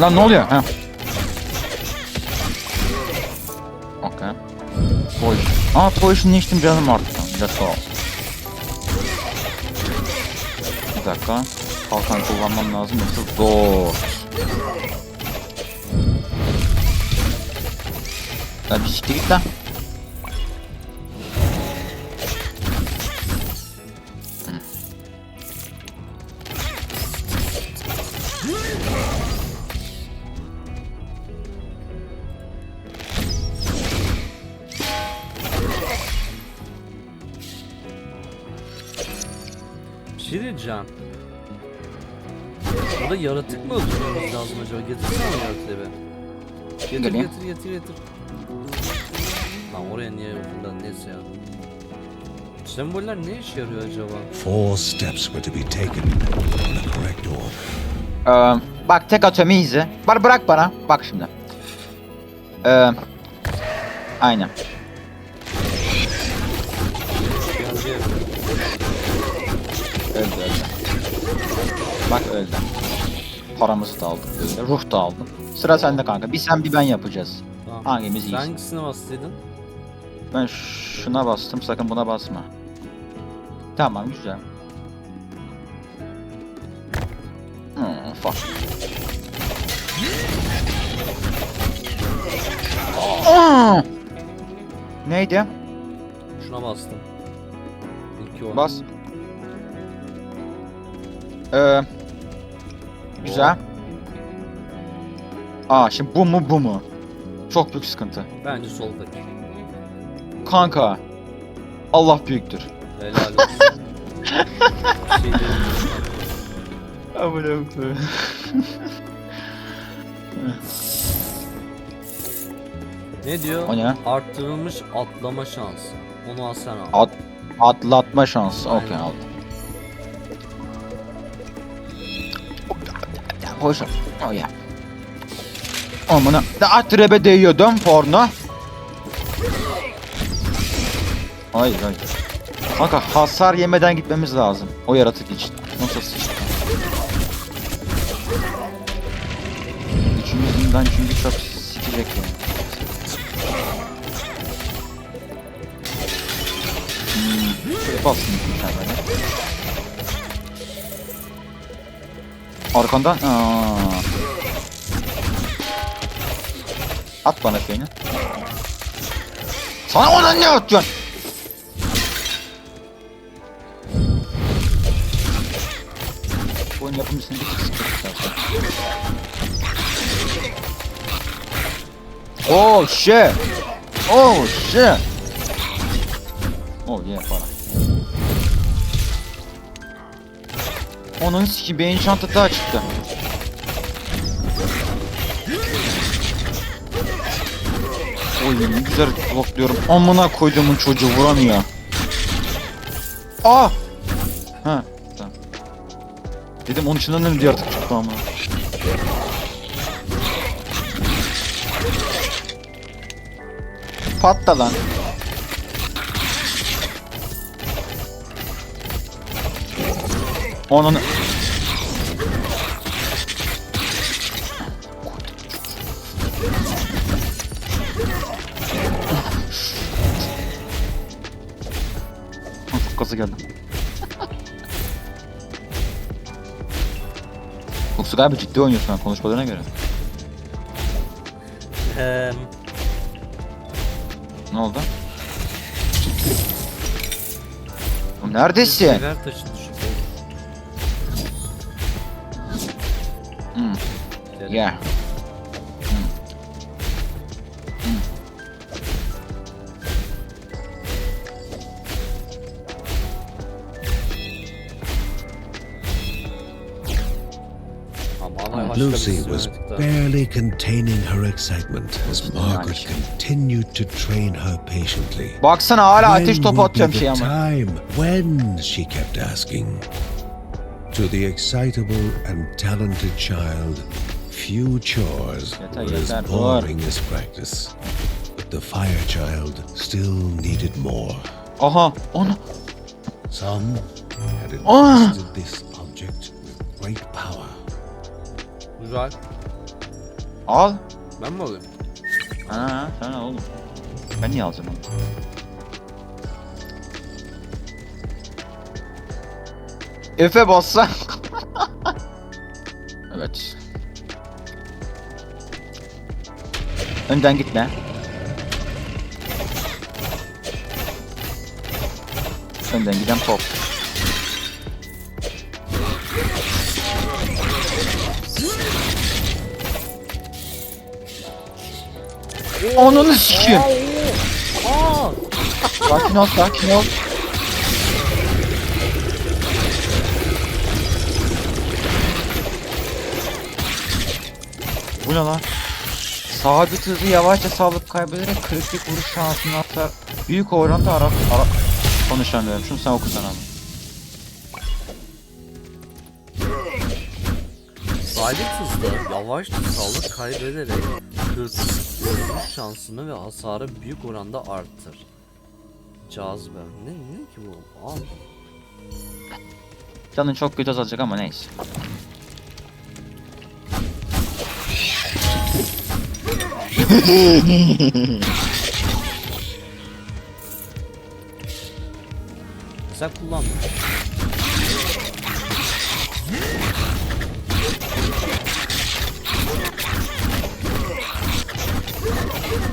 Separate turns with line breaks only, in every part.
Lan ne oluyor? Ha. Okey. Poison. Aa poison içtim canım arttı. Let's go. Bir dakika. Kalkan kullanmam lazım yoksa zor. Ya bir siktir git lan.
Şey diyeceğim. Burada yaratık mı öldürmemiz lazım acaba? Getirsene o yaratığı be. Getir
Geleyim.
getir getir getir. Lan oraya niye yoldun neyse ya. Semboller ne işe yarıyor acaba?
Four steps were to be taken in the correct order.
Ee, bak tek atıyorum easy. Bar bırak bana. Bak şimdi. Ee, aynen. Öldü öldü. Bak öldü. Paramızı da aldık böyle. Ruh da aldım. Sıra sende kanka. Bir sen bir ben yapacağız.
Tamam.
Hangimiz
Sen hangisine bastıydın?
Ben şuna bastım. Sakın buna basma. Tamam güzel. Hmm, fuck. Aa! Neydi?
Şuna bastım. İlki o.
Bas. Ee, güzel. Aa şimdi bu mu bu mu? Çok büyük sıkıntı.
Bence soldaki.
Kanka. Allah büyüktür.
Helal olsun. Bir şey.
Amına koyayım.
Ne diyor?
O ne?
Arttırılmış atlama şansı. Onu al sen al.
At, atlatma şansı. Okey aldım. Ver. Oh ya. Amına. Da atrebe değiyordum porno. Hayır hayır. Kanka hasar yemeden gitmemiz lazım. O yaratık için. Nasıl sıçtı? İçimizden çünkü çok sikecek yani. Hmm, şöyle basın bir tane böyle. Arkandan aa. At bana şeyini. Sana ona ne atıyorsun? Bu oyun yapımcısını bir tık sıkıntı istersen. Oh shit! Oh shit! Oh yeah para. Onun siki beyin şantı daha çıktı. Oy ne güzel blokluyorum. Amına koyduğumun çocuğu vuramıyor. Aa! Ha, tamam. Dedim onun içinden ne diye artık çıktı ama. Patla lan. Onun... Gaza geldim. Yoksa galiba ciddi oynuyorsun ha konuşmalarına göre.
Eee
Ne oldu? Oğlum Neredesin?
Şeyler taşıdı şu
Hmm.
Gel.
Yeah.
Ama alay başka
Lucy was
hmm. Hmm.
barely containing her excitement as Margaret continued to train her patiently.
Baksana hala ateş
When
topu
would be
atıyorum
the
şey ama.
time? When? She kept asking. To the excitable and talented child, few chores
Yeter,
were as boring as practice. But the fire child still needed more.
Aha onu.
Some had
Ah!
entrusted this object with great power.
Güzel.
Al.
Ben mi alayım?
Ha sen al oğlum. Ben niye alacağım onu? Efe bassa. evet. Önden gitme. Önden giden top. Onun sikiyim.
Aa!
Sakin ol, sakin ol. Bu ne lan? Sabit hızı yavaşça salıp kaybederek kritik vuruş şansını atar. Büyük oranda ara, ara konuşamıyorum. Şunu sen okusana abi.
Sabit hızda yavaş sağlık kaybederek kritik vuruş şansını ve hasarı büyük oranda arttır. Cazibe. Ne, ne ki bu? Al.
Canın çok kötü azalacak ama neyse.
Sen kullan.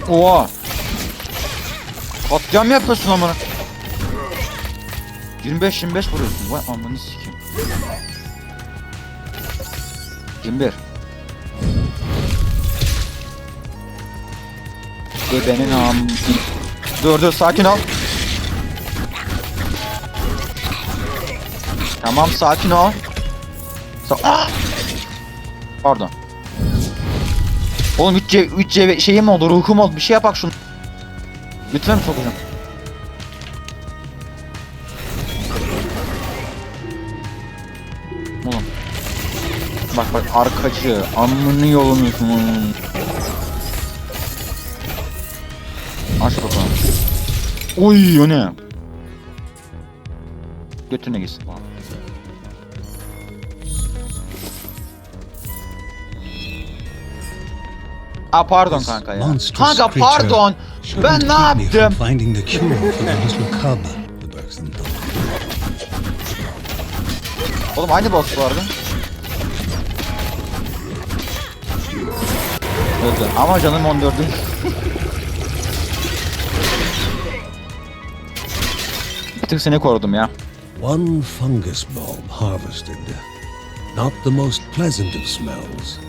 Oha! Katliam yapıyorsun amına? 25 25 vuruyorsun. Vay amını sikeyim. 21. Gebenin am... Dur dur sakin ol. Tamam sakin ol. Sa Ah! Pardon. Oğlum 3C 3C şeyim oldu, ruhum oldu. Bir şey yapak şunu. Lütfen sokacağım. Oğlum. Bak bak arkacı. Amını yolunu. Aç bakalım. Oy o ne? Götüne gitsin. Aa pardon kanka ya. Kanka pardon. Ben ne yaptım? Oğlum aynı boss vardı. Öldü. Ama canım 14'ün. Bir tık seni korudum ya.
One fungus bulb harvested. Not the most pleasant of smells,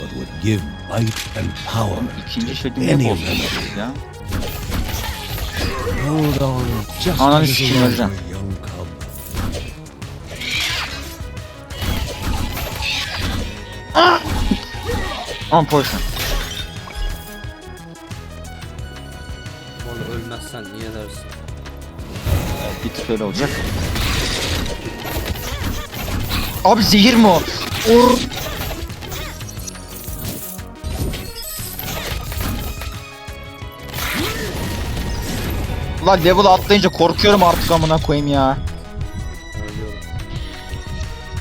but would give bite and power
İkinci
to
şekli ne
any
bozdunuz ya?
Hold on just
Ananı
a little
sikeyim,
longer,
öleceğim.
young cub.
On poison.
Orada ölmezsen iyi edersin.
Bir tık öyle olacak. Abi zehir mi o? Or. Lan level atlayınca korkuyorum artık amına koyayım ya.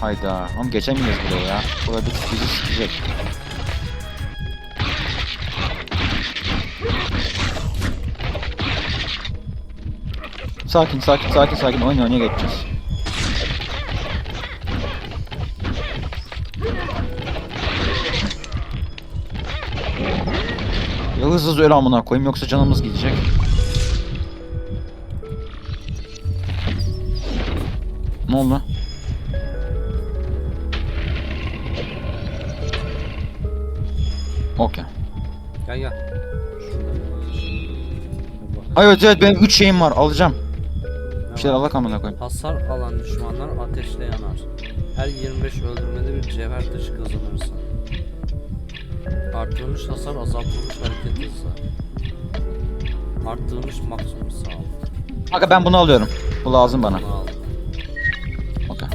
Hayda. Oğlum geçemeyiz buraya ya. Burada bir bizi sikecek. Sakin sakin sakin sakin oyun oynaya geçeceğiz. Ya hızlı hızlı öyle amına koyayım yoksa canımız gidecek. Ne oldu? Okey.
Gel gel.
Ay evet evet benim 3 şeyim var alacağım. Bir şeyler alak amına koyayım.
Hasar alan düşmanlar ateşle yanar. Her 25 öldürmede bir cevher taşı kazanırsın. Artırılmış hasar azaltılmış hareket hızı. Arttırılmış maksimum sağlık.
Kanka ben bunu alıyorum. Bu lazım bana.
Bunu aldım.
Okey.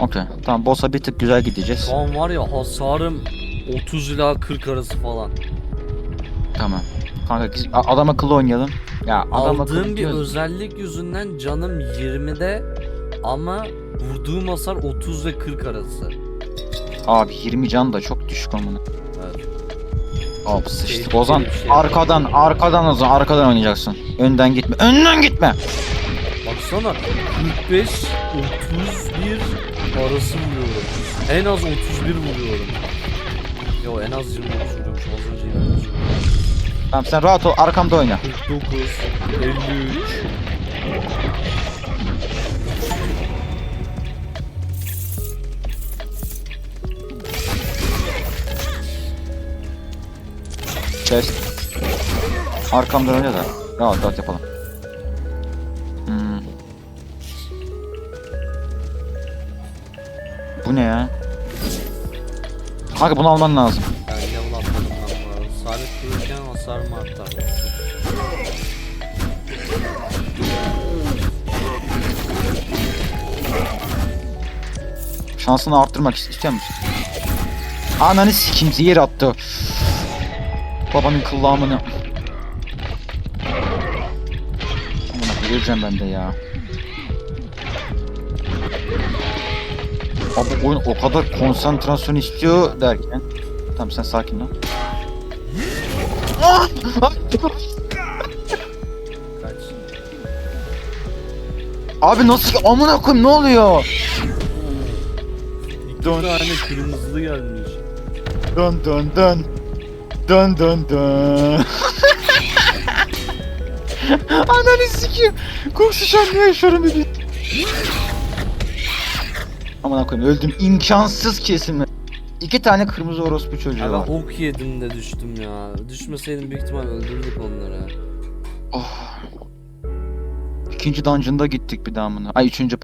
Okey. Tamam boss'a bir tık güzel gideceğiz.
Şu an var ya hasarım 30 ila 40 arası falan.
Tamam. Kanka biz a- adam akıllı oynayalım. Ya adam
Aldığım bir özellik yüzünden canım 20'de ama vurduğum hasar 30 ve 40 arası.
Abi 20 can da çok düşük amına. Hop sıçtık
Tehlikeli
Ozan.
şey.
Arkadan arkadan Ozan arkadan oynayacaksın. Önden gitme. Önden gitme.
Baksana 45 31 arası vuruyorum. En az 31 vuruyorum. Yo en az 29 vuruyormuş. Az önce 29 vuruyordum.
Tamam sen rahat ol arkamda oyna.
49 53
Chest. Arkamdan oyna da. Rahat rahat yapalım. Hmm. Bu ne ya? Kanka bunu alman lazım.
Sabit dururken hasarım artar.
Şansını arttırmak ist- istiyor musun? Ananı sikeyim zehir attı. Babanın kıllağımını. Amına göreceğim ben de ya. Abi oyun o kadar konsantrasyon istiyor derken. Tamam sen sakin ol. Ah! Ah!
Kaç.
Abi nasıl amına koyayım ne oluyor?
İki
Dön.
tane kırmızılı gelmiş.
Dön dön dön. Dön dön dön. Ananı sikeyim. Koşuşan ne yaşıyorum bir Aman koyayım öldüm. imkansız kesimi. İki tane kırmızı orospu çocuğu
Ya
var.
ok yedim de düştüm ya. Düşmeseydim büyük ihtimal öldürdük onları.
Oh. İkinci dungeon'da gittik bir daha amına. Ay üçüncü